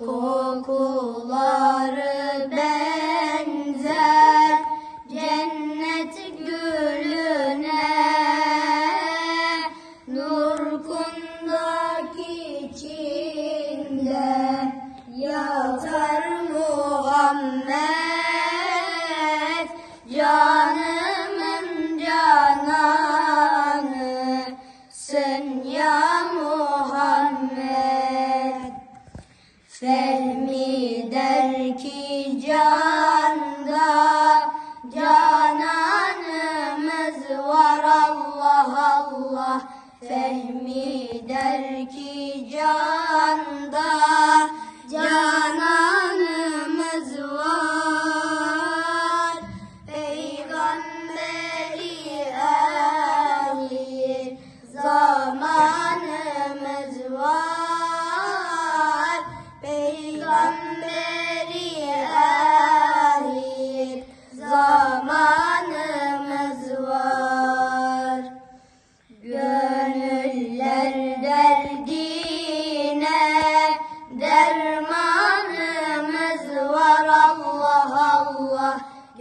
oh Canda cananımız var Allah Allah. Fehmi der ki canda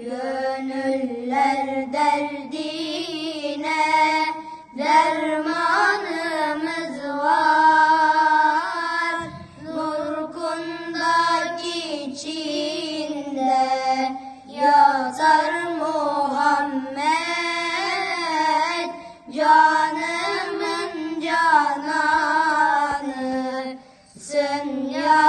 Gönüller derdine dermanımız var. Nur kundak içinde yatar Muhammed. Canımın cananı sen ya.